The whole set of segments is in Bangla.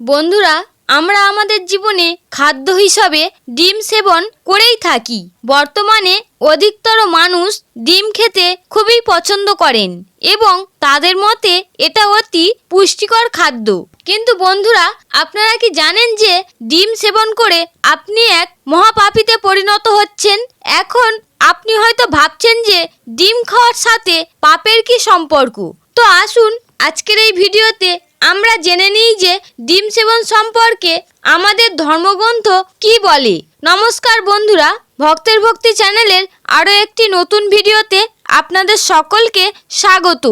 বন্ধুরা, আমরা আমাদের জীবনে খাদ্য হিসাবে ডিম সেবন করেই থাকি। বর্তমানে অধিকতর মানুষ ডিম খেতে খুবই পছন্দ করেন এবং তাদের মতে এটা অতি পুষ্টিকর খাদ্য। কিন্তু বন্ধুরা, আপনারা কি জানেন যে ডিম সেবন করে আপনি এক মহাপাপীতে পরিণত হচ্ছেন? এখন আপনি হয়তো ভাবছেন যে ডিম খাওয়ার সাথে পাপের কি সম্পর্ক। তো আসুন আজকের এই ভিডিওতে আমরা জেনে নিই যে ডিম সেবন সম্পর্কে আমাদের ধর্মগ্রন্থ কি বলে। নমস্কার বন্ধুরা, ভক্তের ভক্তি চ্যানেলের আরও একটি নতুন ভিডিওতে আপনাদের সকলকে স্বাগত।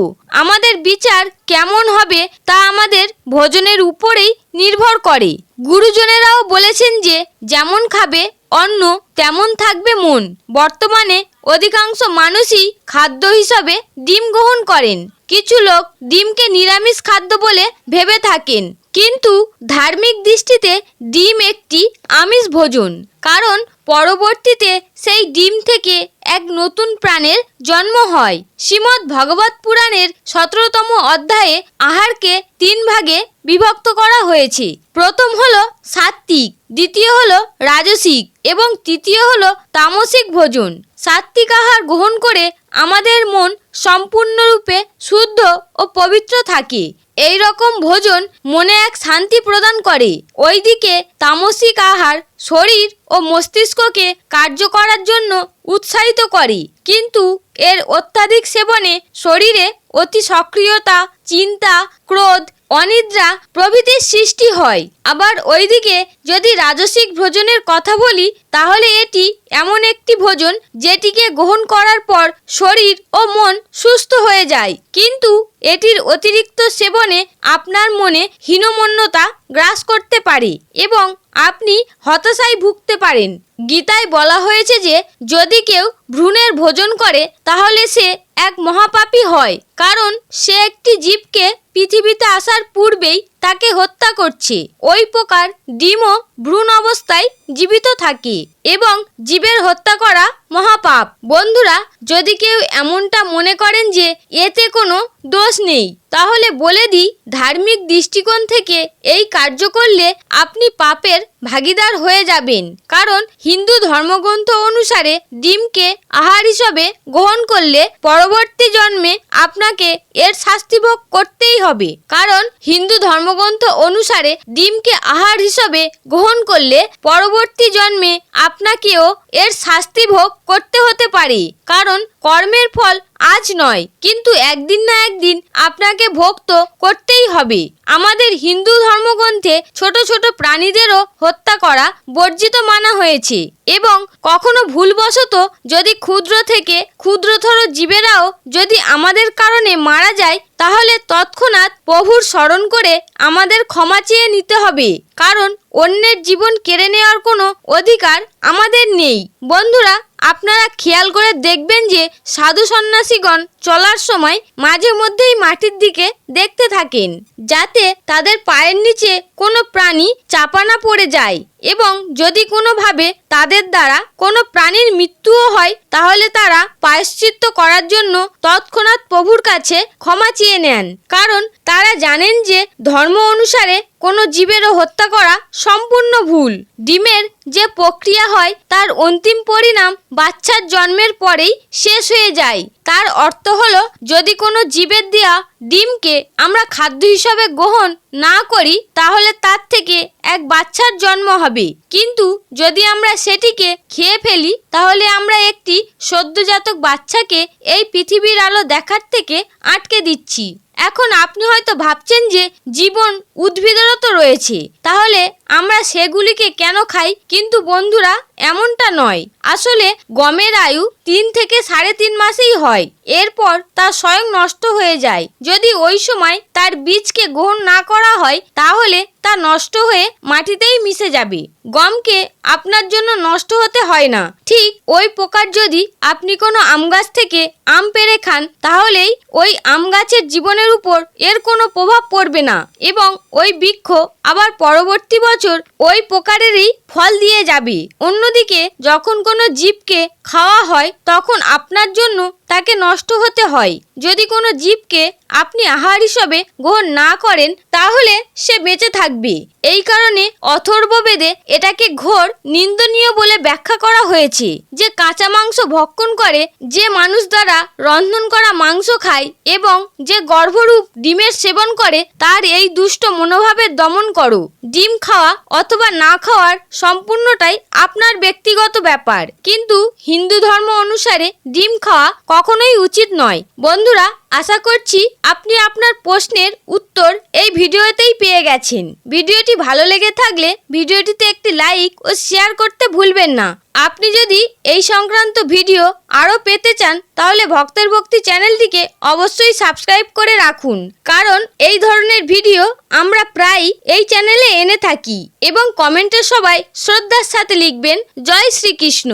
আমাদের বিচার কেমন হবে তা আমাদের ভোজনের উপরেই নির্ভর করে। গুরুজনেরাও বলেছেন যে, যেমন খাবে অন্ন, তেমন থাকবে মন। বর্তমানে অধিকাংশ মানুষই খাদ্য হিসাবে ডিম গ্রহণ করেন। কিছু লোক ডিমকে নিরামিষ খাদ্য বলে ভেবে থাকেন। কিন্তু ধার্মিক দৃষ্টিতে ডিম একটি আমিষ ভোজন কারণ পরবর্তীতে সেই ডিম থেকে এক নতুন প্রাণের জন্ম হয়। শ্রীমদ্ ভগবত পুরাণের সতেরোতম অধ্যায়ে আহারকে তিন ভাগে বিভক্ত করা হয়েছে। প্রথম হলো সাত্ত্বিক, দ্বিতীয় হলো রাজসিক এবং তৃতীয় হলো তামসিক ভোজন। সাত্ত্বিক আহার গ্রহণ করে আমাদের মন সম্পূর্ণরূপে শুদ্ধ ও পবিত্র থাকে। এই রকম ভোজন মনে এক শান্তি প্রদান করে। ওইদিকে তামসিক আহার শরীর ও মস্তিষ্ককে কার্য করার জন্য উৎসাহিত করে। কিন্তু এর অত্যাধিক সেবনে শরীরে অতি সক্রিয়তা চিন্তা, ক্রোধ, অনিদ্রা প্রভৃতির সৃষ্টি হয়। আবার ওইদিকে যদি রাজসিক ভোজনের কথা বলি, তাহলে এটি এমন একটি ভোজন যেটিকে গ্রহণ করার পর শরীর ও মন সুস্থ হয়ে যায়। কিন্তু এটির অতিরিক্ত সেবনে আপনার মনে হীনমন্যতা গ্রাস করতে পারে এবং আপনি হতাশায় ভুগতে পারেন। গীতায় বলা হয়েছে যে, যদি কেউ ভ্রূণের ভোজন করে, তাহলে সে এক মহাপাপী হয়। কারণ সে একটি জীবকে পৃথিবীতে আসার পূর্বেই তাকে হত্যা করছে। ওই প্রকার ডিমও ভ্রূণ অবস্থায় জীবিত থাকে এবং জীবের হত্যা করা মহাপাপ। বন্ধুরা, যদি কেউ এমনটা মনে করেন যে এতে কোনো দোষ নেই, তাহলে বলে দিই ধার্মিক দৃষ্টিকোণ থেকে এই কার্য করলে আপনি পাপের ভাগিদার হয়ে যাবেন। কারণ হিন্দু ধর্মগ্রন্থ অনুসারে ডিমকে আহার হিসাবে গ্রহণ করলে পরবর্তী জন্মে আপনাকে এর শাস্তিভোগ করতেই হবে। কারণ হিন্দু ধর্মগ্রন্থ অনুসারে ডিমকে আহার হিসাবে গ্রহণ করলে পরবর্তী জন্মে আপনাকেও এর শাস্তি ভোগ করতে হতে পারে। কারণ কর্মের ফল আজ নয়, কিন্তু একদিন না একদিন আপনাকে ভোগ তো করতেই হবে। আমাদের হিন্দু ধর্মগ্রন্থে ছোট ছোট প্রাণীদেরও হত্যা করা বর্জিত মানা হয়েছে এবং কখনো ভুলবশত যদি ক্ষুদ্র থেকে ক্ষুদ্রতর জীবেরাও যদি আমাদের কারণে মারা যায়, তাহলে তৎক্ষণাৎ প্রভুর স্মরণ করে আমাদের ক্ষমা চেয়ে নিতে হবে, কারণ অন্যের জীবন কেড়ে নেওয়ার কোনো অধিকার আমাদের নেই। বন্ধুরা আপনারা খেয়াল করে দেখবেন যে সাধু সন্ন্যাসীগণ চলার সময় মাঝে মধ্যেই মাটির দিকে দেখতে থাকেন, যাতে তাদের পায়ের নিচে কোনো প্রাণী চাপা না পড়ে যায়। এবং যদি কোনোভাবে তাদের দ্বারা কোনো প্রাণীর মৃত্যুও হয়, তাহলে তারা প্রায়শ্চিত্ত করার জন্য তৎক্ষণাৎ প্রভুর কাছে ক্ষমা চেয়ে নেন। কারণ তারা জানেন যে ধর্ম অনুসারে কোনো জীবেরও হত্যা করা সম্পূর্ণ ভুল। ডিমের যে প্রক্রিয়া হয়, তার অন্তিম পরিণাম বাচ্চার জন্মের পরেই শেষ হয়ে যায়। তার অর্থ হলো, যদি কোনো জীবের দেওয়া ডিমকে আমরা খাদ্য হিসাবে গ্রহণ না করি, তাহলে তার থেকে এক বাচ্চার জন্ম হবে। কিন্তু যদি আমরা সেটিকে খেয়ে ফেলি, তাহলে আমরা একটি সদ্যজাতক বাচ্চাকে এই পৃথিবীর আলো দেখার থেকে আটকে দিচ্ছি। এখন আপনি হয়তো ভাবছেন যে জীবন উদ্ভিদেরও তো রয়েছে। তাহলে আমরা সেগুলিকে কেন খাই? কিন্তু বন্ধুরা, এমনটা নয়। আসলে গমের আয়ু তিন থেকে সাড়ে তিন মাসেই হয়। এরপর তা স্বয়ং নষ্ট হয়ে যায়। যদি ওই সময় তার বীজকে গ্রহণ না করা হয়, তাহলে তা নষ্ট হয়ে মাটিতেই মিশে যাবে। গমকে আপনার জন্য নষ্ট হতে হয় না। ঠিক ওই প্রকার যদি আপনি কোনো আম গাছ থেকে আম পেড়ে খান, তাহলেই ওই আম গাছের জীবনের উপর এর কোনো প্রভাব পড়বে না এবং ওই বৃক্ষ আবার পরবর্তী বছর ওই প্রকারেরই ফল দিয়ে যাবে। অন্যদিকে, যখন কোনো জীবকে খাওয়া হয়, তখন আপনার জন্য তাকে নষ্ট হতে হয়। যদি কোনো জীবকে আপনি আহার হিসাবে গ্রহণ না করেন, তাহলে সে বেঁচে থাকবে। এই কারণে অথর্ববেদে এটাকে ঘোর নিন্দনীয় বলে ব্যাখ্যা করা হয়েছে। যে কাঁচা মাংস ভক্ষণ করে, যে মানুষ দ্বারা রন্ধন করা মাংস খায় এবং যে গর্ভরূপ ডিমের সেবন করে, তার এই দুষ্ট মনোভাবের দমন করো। ডিম খাওয়া অথবা না খাওয়ার সম্পূর্ণটাই আপনার ব্যক্তিগত ব্যাপার। কিন্তু হিন্দু ধর্ম অনুসারে ডিম খাওয়া কখনোই উচিত নয়। বন্ধুরা আশা করছি আপনি আপনার প্রশ্নের উত্তর এই ভিডিওতেই পেয়ে গেছেন। ভিডিওটি ভালো লেগে থাকলে ভিডিওটিতে একটি লাইক ও শেয়ার করতে ভুলবেন না। আপনি যদি এই সংক্রান্ত ভিডিও আরও পেতে চান, তাহলে ভক্তের ভক্তি চ্যানেলটিকে অবশ্যই সাবস্ক্রাইব করে রাখুন। কারণ এই ধরনের ভিডিও আমরা প্রায়ই এই চ্যানেলে এনে থাকি এবং কমেন্টে সবাই শ্রদ্ধার সাথে লিখবেন, জয় শ্রীকৃষ্ণ।